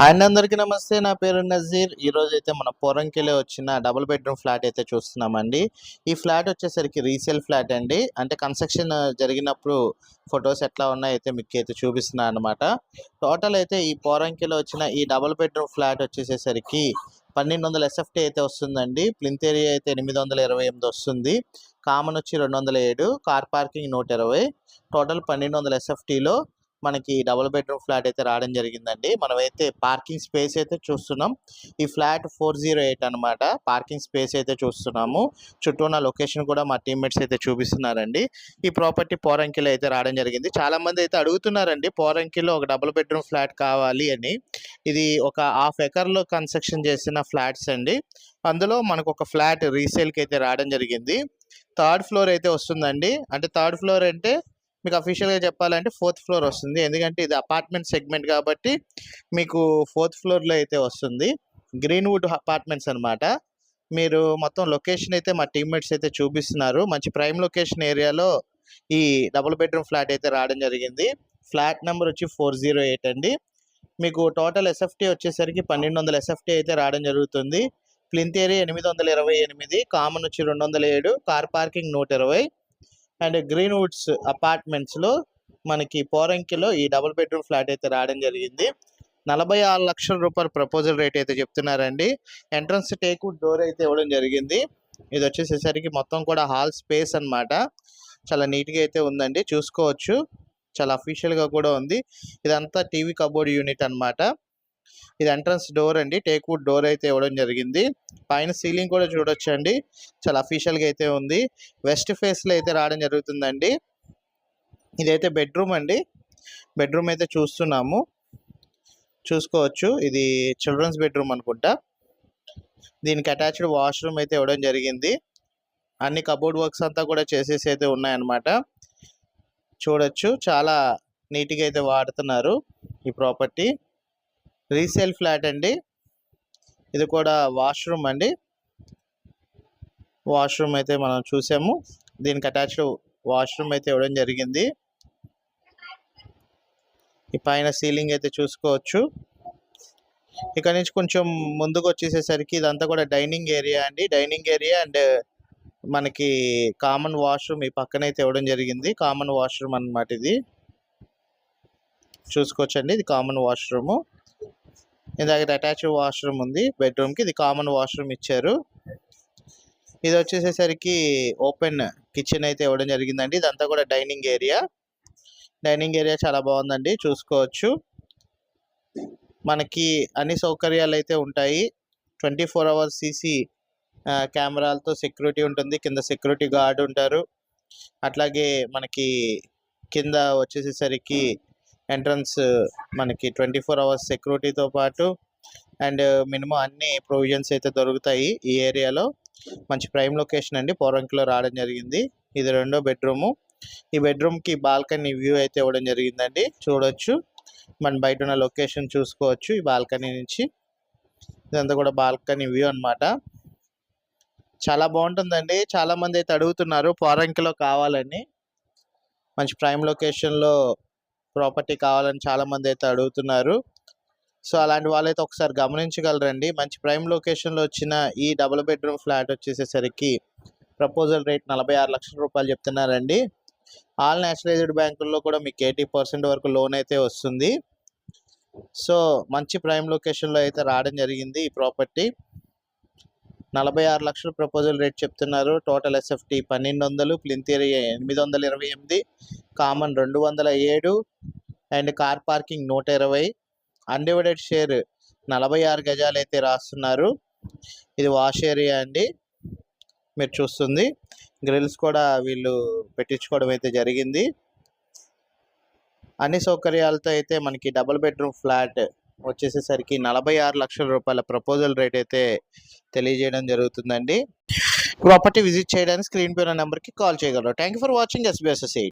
And అందరికీ నమస్తే. నా పేరు నజీర్. ఈ రోజు అయితే మన పొరంకెళ్ళి వచ్చిన డబుల్ బెడ్రూమ్ ఫ్లాట్ అయితే చూస్తున్నామండి. ఈ ఫ్లాట్ వచ్చేసరికి రీసేల్ ఫ్లాట్ అండి. అంటే కన్స్ట్రక్షన్ జరిగినప్పుడు ఫొటోస్ ఎట్లా ఉన్నాయో అయితే మీకు అయితే చూపిస్తున్నాను అనమాట టోటల్ అయితే ఈ పోరంకిలో వచ్చిన ఈ డబుల్ బెడ్రూమ్ ఫ్లాట్ వచ్చేసేసరికి పన్నెండు వందల ఎస్ఎఫ్టీ అయితే వస్తుందండి. ప్లింత్ ఏరియా అయితే ఎనిమిది వందల ఇరవై ఎనిమిది వస్తుంది. కామన్ వచ్చి రెండు వందల ఏడు కార్ పార్కింగ్ నూట ఇరవై. టోటల్ పన్నెండు వందల ఎస్ఎఫ్టీలో మనకి డబుల్ బెడ్రూమ్ ఫ్లాట్ అయితే రావడం జరిగిందండి. మనమైతే పార్కింగ్ స్పేస్ అయితే చూస్తున్నాం. ఈ ఫ్లాట్ ఫోర్ జీరో ఎయిట్ అనమాట పార్కింగ్ స్పేస్ అయితే చూస్తున్నాము. చుట్టూ ఉన్న లొకేషన్ కూడా మా టీమ్మేట్స్ అయితే చూపిస్తున్నారండి. ఈ ప్రాపర్టీ పోరంకిలో అయితే రావడం జరిగింది. చాలా మంది అయితే అడుగుతున్నారండి పోరంకిలో ఒక డబుల్ బెడ్రూమ్ ఫ్లాట్ కావాలి అని. ఇది ఒక హాఫ్ ఎకర్లో కన్స్ట్రక్షన్ చేసిన ఫ్లాట్స్ అండి. అందులో మనకు ఒక ఫ్లాట్ రీసేల్కి అయితే రావడం జరిగింది. థర్డ్ ఫ్లోర్ అయితే వస్తుందండి. అంటే థర్డ్ ఫ్లోర్ అంటే మీకు అఫీషియల్గా చెప్పాలంటే ఫోర్త్ ఫ్లోర్ వస్తుంది. ఎందుకంటే ఇది అపార్ట్మెంట్ సెగ్మెంట్ కాబట్టి మీకు ఫోర్త్ ఫ్లోర్లో అయితే వస్తుంది. గ్రీన్వుడ్ అపార్ట్మెంట్స్ అనమాట మీరు మొత్తం లొకేషన్ అయితే మా టీమ్మేట్స్ అయితే చూపిస్తున్నారు. మంచి ప్రైమ్ లొకేషన్ ఏరియాలో ఈ డబుల్ బెడ్రూమ్ ఫ్లాట్ అయితే రావడం జరిగింది. ఫ్లాట్ నెంబర్ వచ్చి ఫోర్ జీరో ఎయిట్ అండి. మీకు టోటల్ ఎస్ఎఫ్టీ వచ్చేసరికి పన్నెండు వందల ఎస్ఎఫ్టీ అయితే రావడం జరుగుతుంది. ప్లింత్ ఏరియా ఎనిమిది వందల ఇరవై ఎనిమిది కామన్ వచ్చి రెండు వందల ఏడు కార్ పార్కింగ్ నూట ఇరవై. అండ్ గ్రీన్ వుడ్స్ అపార్ట్మెంట్స్లో మనకి పోరంకిలో ఈ డబుల్ బెడ్రూమ్ ఫ్లాట్ అయితే రావడం జరిగింది. నలభై ఆరు లక్షల రూపాయల ప్రపోజల్ రేట్ అయితే చెప్తున్నారండి. ఎంట్రన్స్ టేక్ డోర్ అయితే ఇవ్వడం జరిగింది. ఇది వచ్చేసేసరికి మొత్తం కూడా హాల్ స్పేస్ అన్నమాట. చాలా నీట్గా అయితే ఉందండి. చూసుకోవచ్చు. చాలా అఫీషియల్గా కూడా ఉంది. ఇదంతా టీవీ కబోర్డ్ యూనిట్ అన్నమాట. ఇది ఎంట్రన్స్ డోర్ అండి. టేక్ వుడ్ డోర్ అయితే ఇవ్వడం జరిగింది. పైన సీలింగ్ కూడా చూడొచ్చు అండి చాలా అఫీషియల్గా అయితే ఉంది. వెస్ట్ ఫేస్లో అయితే రావడం జరుగుతుందండి. ఇదైతే బెడ్రూమ్ అండి. బెడ్రూమ్ అయితే చూస్తున్నాము. చూసుకోవచ్చు. ఇది చిల్డ్రన్స్ బెడ్రూమ్ అనుకుంటా. దీనికి అటాచ్డ్ వాష్రూమ్ అయితే ఇవ్వడం జరిగింది. అన్ని కబోర్డ్ వర్క్స్ అంతా కూడా చేసేసి అయితే ఉన్నాయన్నమాట. చూడొచ్చు. చాలా నీట్గా అయితే వాడుతున్నారు ఈ ప్రాపర్టీ. రీసేల్ ఫ్లాట్ అండి. ఇది కూడా వాష్రూమ్ అండి. వాష్రూమ్ అయితే మనం చూసాము. దీనికి అటాచ్డ్ వాష్రూమ్ అయితే ఇవ్వడం జరిగింది. ఈ పైన సీలింగ్ అయితే చూసుకోవచ్చు. ఇక్కడ నుంచి కొంచెం ముందుకు వచ్చేసేసరికి ఇదంతా కూడా డైనింగ్ ఏరియా అండి. డైనింగ్ ఏరియా అండ్ మనకి కామన్ వాష్రూమ్ ఈ పక్కన అయితే ఇవ్వడం జరిగింది. కామన్ వాష్రూమ్ అన్నమాట ఇది. చూసుకోవచ్చండి. ఇది కామన్ వాష్రూము. ఇందాక అటాచ్ వాష్రూమ్ ఉంది బెడ్రూమ్కి ఇది కామన్ వాష్రూమ్ ఇచ్చారు. ఇది వచ్చేసేసరికి ఓపెన్ కిచెన్ అయితే ఇవ్వడం జరిగిందండి. ఇదంతా కూడా డైనింగ్ ఏరియా. డైనింగ్ ఏరియా చాలా బాగుందండి చూసుకోవచ్చు. మనకి అన్ని సౌకర్యాలు అయితే ఉంటాయి. ట్వంటీ ఫోర్ అవర్స్ సీసీ కెమెరాలతో సెక్యూరిటీ ఉంటుంది. కింద సెక్యూరిటీ గార్డ్ ఉంటారు. అట్లాగే మనకి కింద వచ్చేసేసరికి ఎంట్రన్స్ మనకి ట్వంటీ ఫోర్ అవర్స్ సెక్యూరిటీతో పాటు అండ్ మినిమం అన్ని ప్రొవిజన్స్ అయితే దొరుకుతాయి ఈ ఏరియాలో. మంచి ప్రైమ్ లొకేషన్ అండి. పోరంకిలో రావడం జరిగింది. ఇది రెండో బెడ్రూము. ఈ బెడ్రూమ్కి బాల్కనీ వ్యూ అయితే ఇవ్వడం జరిగిందండి. చూడొచ్చు. మన బయట ఉన్న లొకేషన్ చూసుకోవచ్చు ఈ బాల్కనీ నుంచి. ఇదంతా కూడా బాల్కనీ వ్యూ అన్నమాట. చాలా బాగుంటుందండి. చాలా మంది అయితే అడుగుతున్నారు పోరంకిలో కావాలని. మంచి ప్రైమ్ లొకేషన్లో ప్రాపర్టీ కావాలని చాలా మంది అయితే అడుగుతున్నారు. సో అలాంటి వాళ్ళైతే ఒకసారి గమనించగలరండి. మంచి ప్రైమ్ లొకేషన్లో వచ్చిన ఈ డబుల్ బెడ్రూమ్ ఫ్లాట్ వచ్చేసేసరికి ప్రపోజల్ రేట్ నలభై ఆరు లక్షల రూపాయలు చెప్తున్నారండి. ఆల్ నేషనలైజ్డ్ బ్యాంకుల్లో కూడా మీకు ఎయిటీ పర్సెంట్ వరకు లోన్ అయితే వస్తుంది. సో మంచి ప్రైమ్ లొకేషన్లో అయితే రావడం జరిగింది ఈ ప్రాపర్టీ. నలభై ఆరు లక్షల ప్రపోజల్ రేట్ చెప్తున్నారు. టోటల్ ఎస్ఎఫ్టీ పన్నెండు వందలు ప్లింత్ ఏరియా ఎనిమిది వందల ఇరవై ఎనిమిది కామన్ రెండు వందల ఏడు అండ్ కార్ పార్కింగ్ నూట ఇరవై. అన్డివైడెడ్ షేర్ నలభై ఆరు గజాలు అయితే రాస్తున్నారు. ఇది వాష్ ఏరియా అండి. మీరు చూస్తుంది. గ్రిల్స్ కూడా వీళ్ళు పెట్టించుకోవడం అయితే జరిగింది. అన్ని సౌకర్యాలతో అయితే మనకి డబుల్ బెడ్రూమ్ ఫ్లాట్ వచ్చేసేసరికి నలభై ఆరు లక్షల రూపాయల ప్రపోజల్ రేట్ అయితే తెలియజేయడం జరుగుతుందండి. ప్రాపర్టీ విజిట్ చేయడానికి స్క్రీన్ పైన నెంబర్కి కాల్ చేయగలరు. Thank you for watching SBSS